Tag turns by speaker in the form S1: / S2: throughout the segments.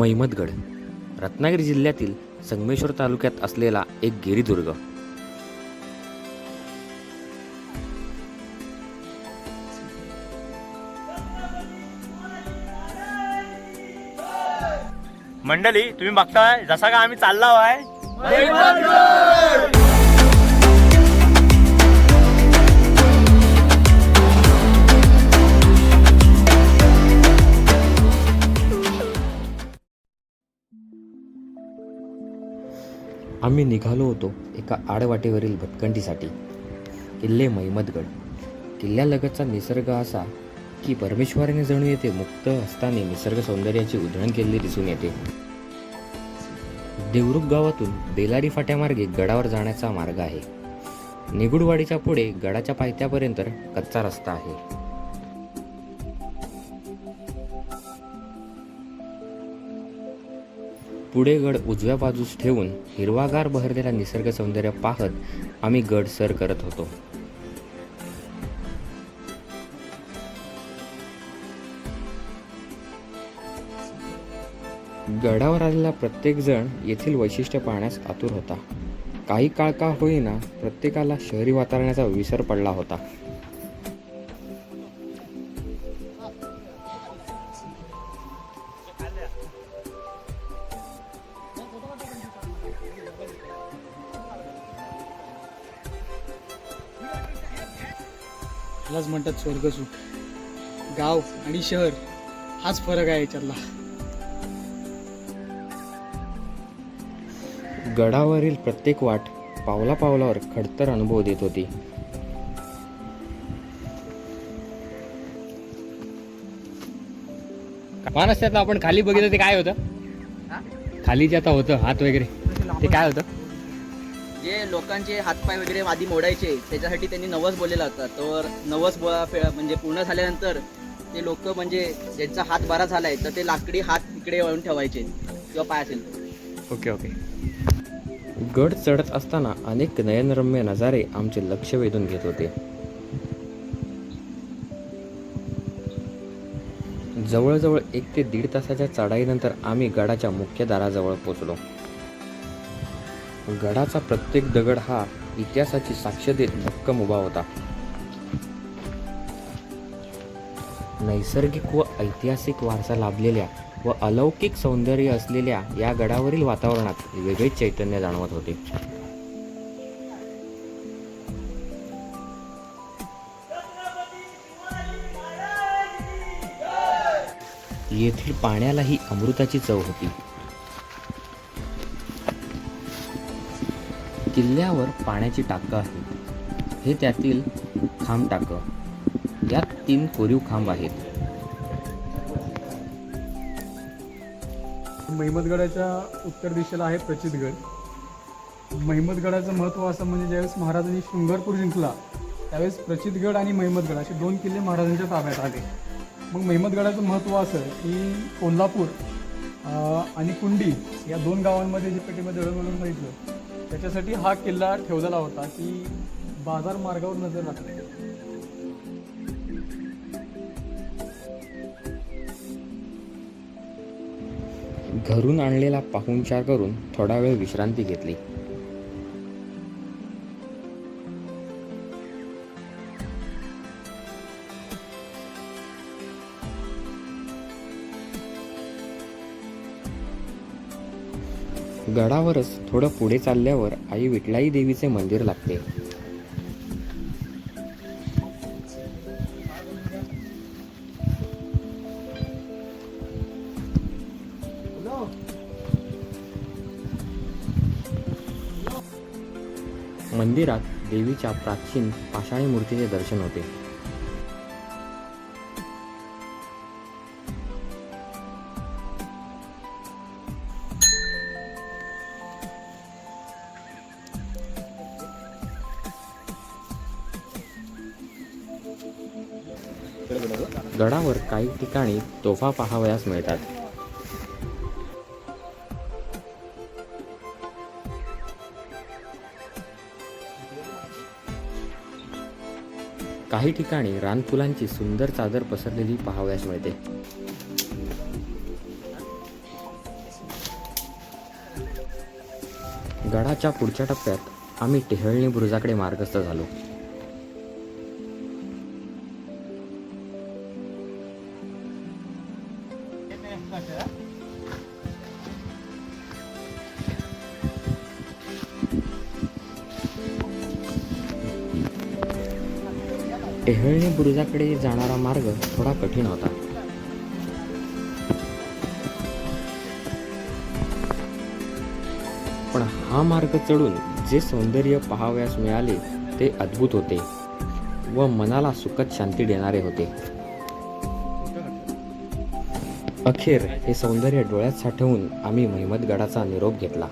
S1: मैमतगड रत्नागिरी जिल्ह्यातील संगमेश्वर तालुक्यात असलेला एक गिरिदुर्ग.
S2: मंडळी तुम्ही बघताय जसा का आम्ही चाललो आहे?
S1: आम्ही निघालो होतो एका आडवाटेवरील भटकंतीसाठी किल्ले मैमतगड किल्ल्यालगतचा निसर्ग असा की परमेश्वराने जणू येथे मुक्त असताना निसर्ग सौंदर्याची उधळण केलेली दिसून येते. देवरुख गावातून बेलारी फाट्यामार्गे गडावर जाण्याचा मार्ग आहे. निगुडवाडीच्या पुढे गडाच्या पायथ्यापर्यंत कच्चा रस्ता आहे. पुढे गड उजव्या बाजूस ठेवून हिरवागार बहरलेला निसर्ग सौंदर्य पाहत आम्ही गड सर करत होतो. गडावर आलेला प्रत्येक जण येथील वैशिष्ट्य पाहण्यास आतुर होता. काही काळ का होईना प्रत्येकाला शहरी वातावरणाचा विसर पडला होता.
S3: त्यालाच म्हणतात स्वर्गसुख गाव आणि शहर हाच फरक आहे याच्यातला.
S1: गडावरील प्रत्येक वाट पावला पावलावर खडतर अनुभव देत होती. मानस त्यात आपण खाली बघितलं ते काय होतं? खाली जे आता होतं हात वगैरे. ते काय होतं?
S4: जे लोकांचे हातपाय वगैरे आधी मोडायचे त्याच्यासाठी त्यांनी नवस बोललेला होता. तर नवस म्हणजे पूर्ण झाल्यानंतर ते लोक म्हणजे ज्यांचा हात बारा झालाय तर ते लाकडी हात इकडे वळून ठेवायचे किंवा पाय असेल.
S1: Okay okay. गड चढत असताना अनेक नयनरम्य नजारे आमचे लक्ष वेधून घेत होते. जवळजवळ एक ते दीड तासाच्या चढाईनंतर आम्ही गडाच्या मुख्य दाराजवळ पोचलो गडाचा प्रत्येक दगड हा इतिहासाची साक्ष देत भक्कम उभा होता. नैसर्गिक व ऐतिहासिक वारसा लाभलेल्या व अलौकिक सौंदर्य असलेल्या या गडावरील वातावरणात वेगळेच चैतन्य जाणवत होते. येथील पाण्यालाही अमृताची चव होती. किल्ल्यावर पाण्याची टाकं आहेत हे त्यातील खांब टाकं. यात तीन कोरीव खांब आहेत.
S3: महिमतगडाच्या उत्तर दिशेला आहे प्रचितगड. महिमतगडाचं महत्त्व असं म्हणजे ज्यावेळेस महाराजांनी शृंगारपूर जिंकला त्यावेळेस प्रचितगड आणि महिमतगड असे दोन किल्ले महाराजांच्या ताब्यात आले. मग महिमतगडाचं महत्त्व असं की कोल्हापूर आणि कुंडी या दोन गावांमध्ये जे पेटीमध्ये दळणवळण बघितलं त्याच्यासाठी हा किल्ला ठेवलेला होता की बाजार मार्गावर नजर राखली
S1: घरून आणलेला पाहुणचार करून थोडा वेळ विश्रांती घेतली. गडावरच थोडं पुढे चालल्यावर आई विठलाई देवीचे मंदिर लागते. मंदिरात देवीच्या प्राचीन पाषाणी मूर्तीचे दर्शन होते. गडावर काही ठिकाणी तोफा पाहावयास मिळतात. काही ठिकाणी रानफुलांची सुंदर चादर पसरलेली पाहावयास मिळते. गडाच्या पुढच्या टप्प्यात आम्ही टेहळणी बुरुजाकडे मार्गस्थ झालो. टेहळणी बुरुजाकडे जाणारा मार्ग थोडा कठीण होता. पण हा मार्ग चढून जे सौंदर्य पहावयास मिळाले ते अद्भुत होते व मनाला सुखद शांती देणारे होते. अखेर हे सौंदर्य डोळ्यात साठवून आम्ही महिमतगडाचा निरोप घेतला.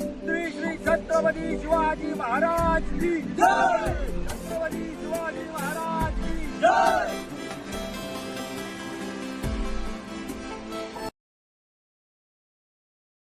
S2: श्री श्री छत्रपती शिवाजी महाराज की जय! शिवाजी महाराज की जय